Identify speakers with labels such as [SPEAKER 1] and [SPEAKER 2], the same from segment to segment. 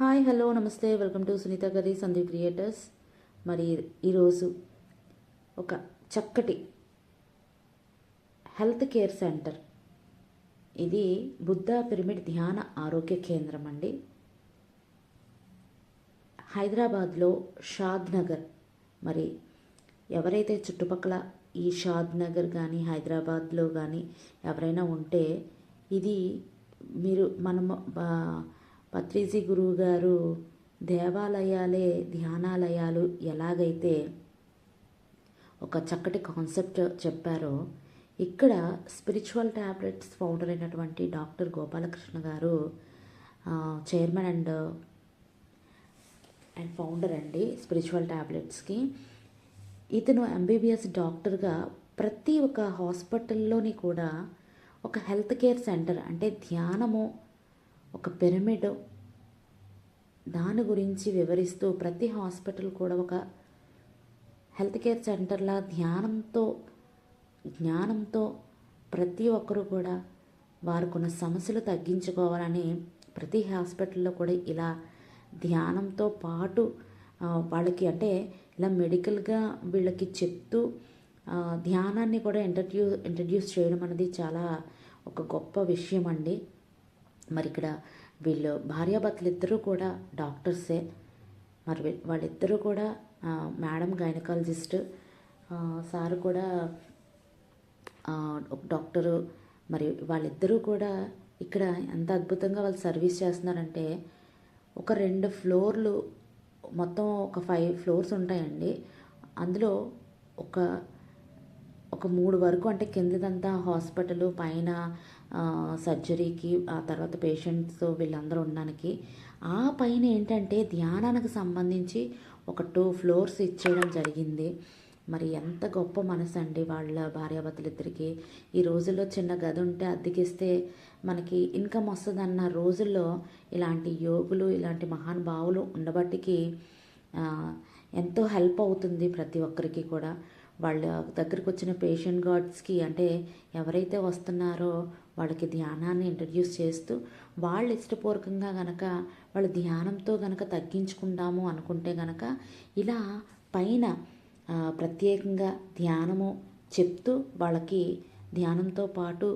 [SPEAKER 1] Hi hello నమస్తే. Welcome to Sunitha గది Sandeep creators. మరి ఈరోజు ఒక చక్కటి హెల్త్ కేర్ సెంటర్. ఇది బుద్ధ పిరమిడ్ ధ్యాన ఆరోగ్య కేంద్రం అండి. హైదరాబాద్లో షాద్ నగర్. మరి ఎవరైతే చుట్టుపక్కల ఈ షాద్ నగర్ కానీ హైదరాబాద్లో కానీ ఎవరైనా ఉంటే ఇది మీరు మనము బా- పత్రిజీ గురువు గారు దేవాలయాలే ధ్యానాలయాలు ఎలాగైతే ఒక చక్కటి కాన్సెప్ట్ చెప్పారో ఇక్కడ స్పిరిచువల్ ట్యాబ్లెట్స్ ఫౌండర్ అయినటువంటి doctor Gopalakrishna garu chairman and and founder అండి స్పిరిచువల్ ట్యాబ్లెట్స్కి ఇతను ఎంబీబీఎస్ డాక్టర్గా ప్రతి ఒక్క హాస్పిటల్లోని కూడా ఒక హెల్త్ కేర్ సెంటర్ అంటే ధ్యానము ఒక పిరమిడ్. దాని గురించి వివరిస్తూ ప్రతి హాస్పిటల్ కూడా ఒక హెల్త్ కేర్ సెంటర్లా ధ్యానంతో జ్ఞానంతో ప్రతి ఒక్కరూ కూడా వారికున్న సమస్యలు తగ్గించుకోవాలని ప్రతి హాస్పిటల్లో కూడా ఇలా ధ్యానంతో పాటు వాళ్ళకి అంటే ఇలా మెడికల్గా వీళ్ళకి చెప్తూ ధ్యానాన్ని కూడా ఇంట్రడ్యూ ఇంట్రడ్యూస్ చేయడం అనేది చాలా ఒక గొప్ప విషయం అండి మరి ఇక్కడ వీళ్ళు భార్యాభర్తలు ఇద్దరూ కూడా డాక్టర్సే. మరి వాళ్ళిద్దరూ కూడా మేడం గైనకాలజిస్ట్ సార్ కూడా ఒక డాక్టరు. మరి వాళ్ళిద్దరూ కూడా ఇక్కడ ఎంత అద్భుతంగా వాళ్ళు సర్వీస్ చేస్తున్నారంటే ఒక రెండు ఫ్లోర్లు మొత్తం ఒక ఫైవ్ ఫ్లోర్స్ ఉంటాయండి. అందులో ఒక ఒక మూడు వరకు అంటే కిందదంతా హాస్పిటల్ పైన సర్జరీకి ఆ తర్వాత పేషెంట్స్ వీళ్ళందరూ ఉండడానికి. ఆ పైన ఏంటంటే ధ్యానానికి సంబంధించి ఒక టూ ఫ్లోర్స్ ఇచ్చేయడం జరిగింది. మరి ఎంత గొప్ప మనసు అండి వాళ్ళ భార్యాభర్తలిద్దరికీ. ఈ రోజుల్లో చిన్న గది ఉంటే అద్దెకిస్తే మనకి ఇన్కమ్ వస్తుందన్న రోజుల్లో ఇలాంటి యోగులు ఇలాంటి మహానుభావులు ఉండబట్టికి ఎంతో హెల్ప్ అవుతుంది ప్రతి ఒక్కరికి కూడా. వాళ్ళ దగ్గరికి వచ్చిన పేషెంట్ గార్డ్స్కి అంటే ఎవరైతే వస్తున్నారో వాళ్ళకి ధ్యానాన్ని ఇంట్రడ్యూస్ చేస్తూ వాళ్ళు ఇష్టపూర్వకంగా గనక వాళ్ళ ధ్యానంతో గనక తగ్గించుకుందాము అనుకుంటే గనక ఇలా పైన ప్రత్యేకంగా ధ్యానము చెప్తూ వాళ్ళకి ధ్యానంతో పాటు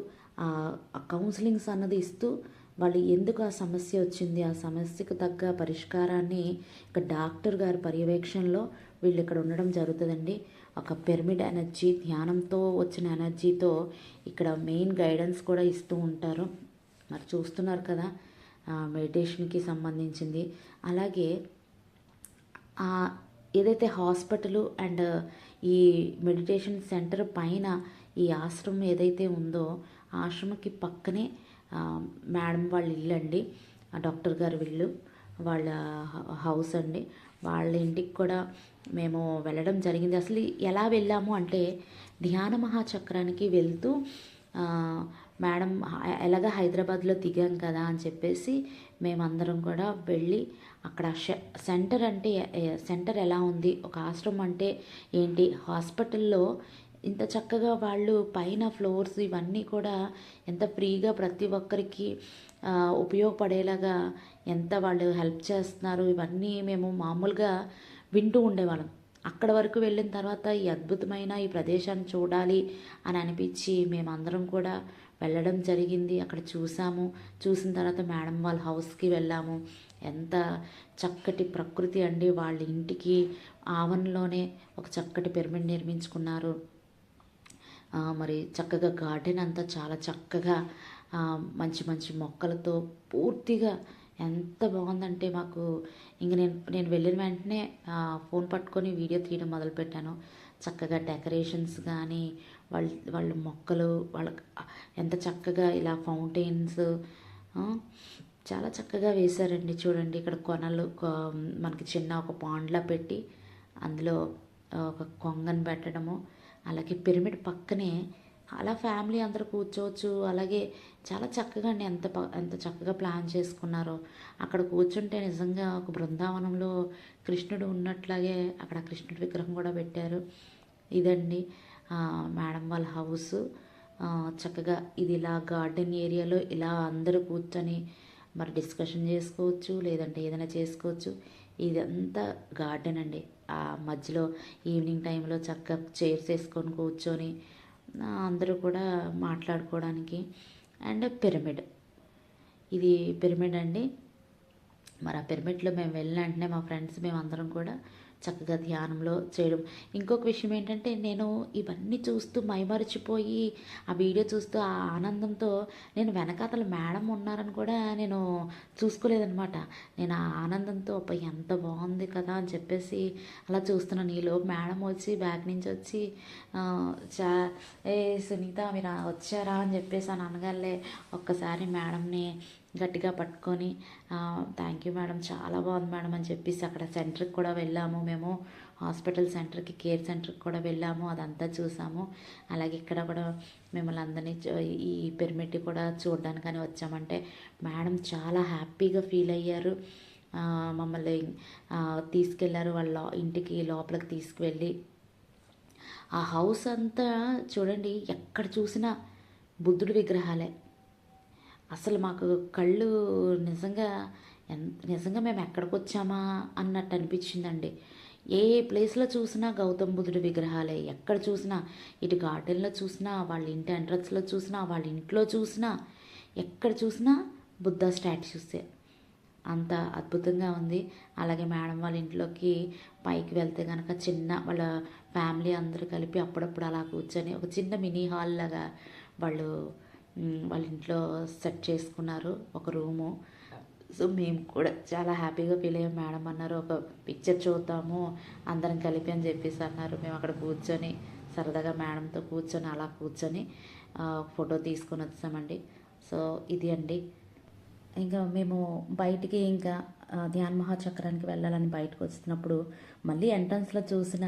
[SPEAKER 1] కౌన్సిలింగ్స్ అన్నది ఇస్తూ వాళ్ళు ఎందుకు ఆ సమస్య వచ్చింది ఆ సమస్యకు తగ్గ పరిష్కారాన్ని ఇక డాక్టర్ గారి పర్యవేక్షణలో వీళ్ళు ఇక్కడ ఉండడం జరుగుతుందండి. ఒక పిరమిడ్ ఎనర్జీ ధ్యానంతో వచ్చిన ఎనర్జీతో ఇక్కడ మెయిన్ గైడెన్స్ కూడా ఇస్తూ ఉంటారు. మరి చూస్తున్నారు కదా మెడిటేషన్కి సంబంధించింది. అలాగే ఏదైతే హాస్పిటల్ అండ్ ఈ మెడిటేషన్ సెంటర్ పైన ఈ ఆశ్రమం ఏదైతే ఉందో ఆశ్రమకి ఆశ్రమంకి పక్కనే మేడం వాళ్ళ ఇల్లు అండి డాక్టర్ గారి ఇల్లు వాళ్ళ హౌస్ అండి. వాళ్ళ ఇంటికి కూడా మేము వెళ్ళడం జరిగింది. అసలు ఎలా వెళ్ళాము అంటే ధ్యాన మహాచక్రానికి వెళ్తూ మేడం ఎలాగ హైదరాబాద్లో దిగాం కదా అని చెప్పేసి మేమందరం కూడా వెళ్ళి అక్కడ సెంటర్ అంటే సెంటర్ ఎలా ఉంది ఒక ఆశ్రమం అంటే ఏంటి హాస్పిటల్లో ఇంత చక్కగా వాళ్ళు పైన ఫ్లోర్స్ ఇవన్నీ కూడా ఎంత ఫ్రీగా ప్రతి ఒక్కరికి ఉపయోగపడేలాగా ఎంత వాళ్ళు హెల్ప్ చేస్తున్నారు ఇవన్నీ మేము మామూలుగా వింటూ ఉండేవాళ్ళం. అక్కడ వరకు వెళ్ళిన తర్వాత ఈ అద్భుతమైన ఈ ప్రదేశాన్ని చూడాలి అని అనిపించి మేమందరం కూడా వెళ్ళడం జరిగింది. అక్కడ చూసాము. చూసిన తర్వాత మేడం వాళ్ళ హౌస్కి వెళ్ళాము. ఎంత చక్కటి ప్రకృతి అండి. వాళ్ళ ఇంటికి ఆవరణలోనే ఒక చక్కటి పిరమిడ్ నిర్మించుకున్నారు. మరి చక్కగా గార్డెన్ అంతా చాలా చక్కగా మంచి మంచి మొక్కలతో పూర్తిగా ఎంత బాగుందంటే మాకు ఇంక నేను నేను వెళ్ళిన వెంటనే ఫోన్ పట్టుకొని వీడియో తీయడం మొదలుపెట్టాను. చక్కగా డెకరేషన్స్ కానీ వాళ్ళ వాళ్ళ మొక్కలు వాళ్ళ ఎంత చక్కగా ఇలా ఫౌంటైన్స్ చాలా చక్కగా వేశారండి చూడండి. ఇక్కడ కొనలు మనకి చిన్న ఒక పాండ్లా పెట్టి అందులో ఒక కొంగను పెట్టడము. అలాగే పిరమిడ్ పక్కనే అలా ఫ్యామిలీ అందరూ కూర్చోవచ్చు. అలాగే చాలా చక్కగా అండి ఎంత ప- ఎంత చక్కగా ప్లాన్ చేసుకున్నారో. అక్కడ కూర్చుంటే నిజంగా ఒక బృందావనంలో కృష్ణుడు ఉన్నట్లాగే అక్కడ కృష్ణుడి విగ్రహం కూడా పెట్టారు. ఇదండి మేడం వాళ్ళ హౌస్. చక్కగా ఇది ఇలా గార్డెన్ ఏరియాలో ఇలా అందరూ కూర్చొని మరి డిస్కషన్ చేసుకోవచ్చు లేదంటే ఏదైనా చేసుకోవచ్చు. ఇదంతా గార్డెన్ అండి. మధ్యలో ఈవినింగ్ టైంలో చక్కగా చైర్స్ వేసుకొని కూర్చొని అందరూ కూడా మాట్లాడుకోవడానికి. అండ్ పిరమిడ్ ఇది పిరమిడ్ అండి. మరి ఆ పిరమిడ్లో మేము వెళ్ళిన వెంటనే మా ఫ్రెండ్స్ మేము అందరం కూడా చక్కగా ధ్యానంలో చేయడం. ఇంకొక విషయం ఏంటంటే నేను ఇవన్నీ చూస్తూ మైమరిచిపోయి ఆ వీడియో చూస్తూ ఆ ఆనందంతో నేను వెనకాతల మేడం ఉన్నారని కూడా నేను చూసుకోలేదనమాట నేను ఆ ఆనందంతో ఎంత బాగుంది కదా అని చెప్పేసి అలా చూస్తున్నాను. ఈలో మేడం వచ్చి బ్యాక్ నుంచి వచ్చి చా ఏ సునీత మీరు వచ్చారా అని చెప్పేసి అని అనగానే ఒక్కసారి మేడంని గట్టిగా పట్టుకొని థ్యాంక్ యూ మేడం చాలా బాగుంది మేడం అని చెప్పేసి అక్కడ సెంటర్కి కూడా వెళ్ళాము మేము. హాస్పిటల్ సెంటర్కి కేర్ సెంటర్కి కూడా వెళ్ళాము. అదంతా చూసాము. అలాగే ఇక్కడ కూడా మిమ్మల్ని అందరినీ ఈ పిరమిడ్ కూడా చూడడానికని వచ్చామంటే మేడం చాలా హ్యాపీగా ఫీల్ అయ్యారు. మమ్మల్ని తీసుకెళ్ళారు. వాళ్ళ ఇంటికి లోపలికి తీసుకువెళ్ళి. ఆ హౌస్ అంతా చూడండి ఎక్కడ చూసినా బుద్ధుడి విగ్రహాలే. అసలు మాకు కళ్ళు నిజంగా నిజంగా మేము ఎక్కడికి వచ్చామా అన్నట్టు అనిపించిందండి. ఏ ప్లేస్లో చూసినా గౌతమ్ బుద్ధుడి విగ్రహాలే. ఎక్కడ చూసినా ఇటు గార్డెన్లో చూసినా వాళ్ళ ఇంటి ఎంట్రన్స్లో చూసినా వాళ్ళ ఇంట్లో చూసినా ఎక్కడ చూసినా బుద్ధ స్టాట్యూసే. అంత అద్భుతంగా ఉంది. అలాగే మేడం వాళ్ళ ఇంట్లోకి పైకి వెళ్తే కనుక చిన్న వాళ్ళ ఫ్యామిలీ అందరూ కలిపి అప్పుడప్పుడు అలా కూర్చొని ఒక చిన్న మినీ హాల్ లాగా వాళ్ళు వాళ్ళ ఇంట్లో సెట్ చేసుకున్నారు ఒక రూము. సో మేము కూడా చాలా హ్యాపీగా ఫీల్ అయ్యాం. మేడం అన్నారు ఒక పిక్చర్ చూద్దాము అందరం కలిపి అని చెప్పేసి అన్నారు. మేము అక్కడ కూర్చొని సరదాగా మేడంతో కూర్చొని అలా కూర్చొని ఫోటో తీసుకొని వచ్చామండి. సో ఇది అండి. ఇంకా మేము బయటికి ఇంకా ధ్యాన్ మహాచక్రానికి వెళ్ళాలని బయటకు వచ్చినప్పుడు మళ్ళీ ఎంట్రన్స్లో చూసిన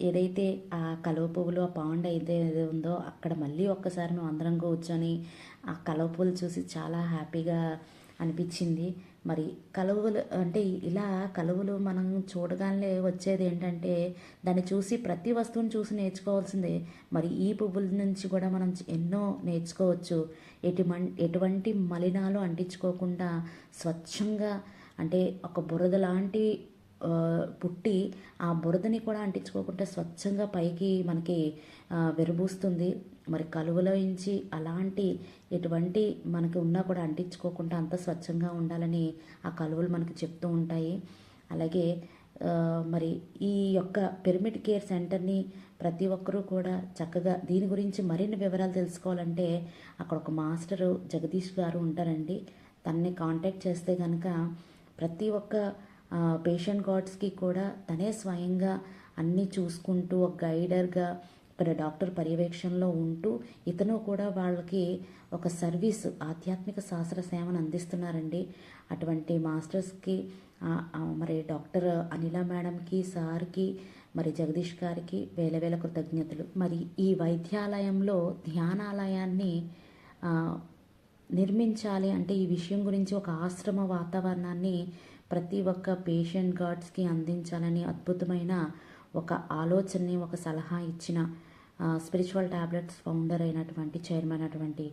[SPEAKER 1] ఏదైతే ఆ కలువ పువ్వులు ఆ పాండ్ అయితే ఏదో ఉందో అక్కడ మళ్ళీ ఒక్కసారి మేము అందరం కూర్చొని ఆ కలువ పువ్వులు చూసి చాలా హ్యాపీగా అనిపించింది. మరి కలువలు అంటే ఇలా కలువలు మనం చూడగానే వచ్చేది ఏంటంటే దాన్ని చూసి ప్రతి వస్తువుని చూసి నేర్చుకోవాల్సిందే. మరి ఈ పువ్వుల నుంచి కూడా మనం ఎన్నో నేర్చుకోవచ్చు. ఎటు ఎటువంటి మలినాలు అంటించుకోకుండా స్వచ్ఛంగా అంటే ఒక బురద లాంటి పుట్టి ఆ బురదని కూడా అంటించుకోకుండా స్వచ్ఛంగా పైకి మనకి విరబూస్తుంది. మరి కలువలో నుంచి అలాంటి ఎటువంటి మనకి ఉన్నా కూడా అంటించుకోకుండా అంత స్వచ్ఛంగా ఉండాలని ఆ కలువలు మనకి చెప్తూ ఉంటాయి. అలాగే మరి ఈ యొక్క పిరమిడ్ కేర్ సెంటర్ని ప్రతి ఒక్కరూ కూడా చక్కగా దీని గురించి మరిన్ని వివరాలు తెలుసుకోవాలంటే అక్కడ ఒక మాస్టరు జగదీష్ గారు ఉంటారండి. తనని కాంటాక్ట్ చేస్తే కనుక ప్రతి ఒక్క పేషెంట్ గాడ్స్కి కూడా తనే స్వయంగా అన్నీ చూసుకుంటూ ఒక గైడర్గా ఇక్కడ డాక్టర్ పర్యవేక్షణలో ఉంటూ ఇతను కూడా వాళ్ళకి ఒక సర్వీస్ ఆధ్యాత్మిక శాస్త్ర సేవను అందిస్తున్నారండి. అటువంటి మాస్టర్స్కి మరి డాక్టర్ అనిల మేడంకి సార్కి మరి జగదీష్ గారికి వేల వేల కృతజ్ఞతలు. మరి ఈ వైద్యాలయంలో ధ్యానాలయాన్ని నిర్మించాలి అంటే ఈ విషయం గురించి ఒక ఆశ్రమ వాతావరణాన్ని ప్రతి ఒక్క పేషెంట్ గార్డ్స్కి అందించాలని అద్భుతమైన ఒక ఆలోచనని ఒక సలహా ఇచ్చిన స్పిరిచువల్ ట్యాబ్లెట్స్ ఫౌండర్ అయినటువంటి చైర్మన్ అయినటువంటి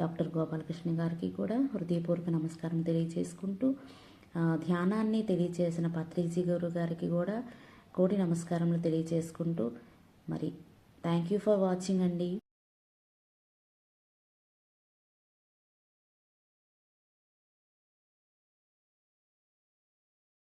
[SPEAKER 1] డాక్టర్ గోపాలకృష్ణ గారికి కూడా హృదయపూర్వక నమస్కారం తెలియజేసుకుంటూ ధ్యానాన్ని తెలియజేసిన పత్రిజీ గురు గారికి కూడా కోటి నమస్కారములు తెలియజేసుకుంటూ మరి థ్యాంక్ యూ ఫర్ వాచింగ్ అండి.